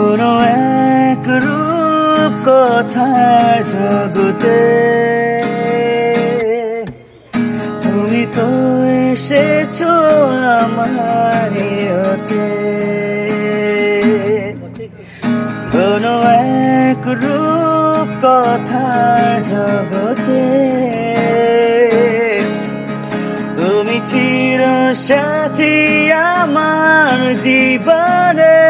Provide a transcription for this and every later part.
কোনো এক রূপ কথা জগতে। তুমি তো এসেছ আমার কোনো এক রূপ কথা জগতে। তুমি চির সাথী আমার জীবনে।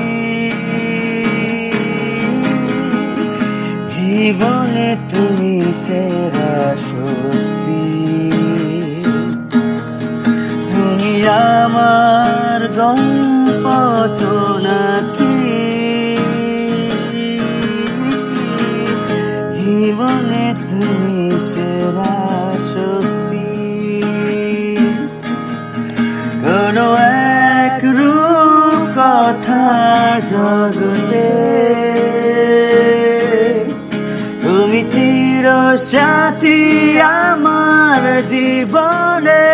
জীবনে তুমি সেরা সত্যি তুমি আমার গল্প নাকি জীবনে তুমি সেরা শক্তি। কোনো এক রূপ কথা জগতে সাথী আমার জীবনে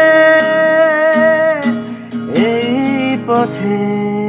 এই পথে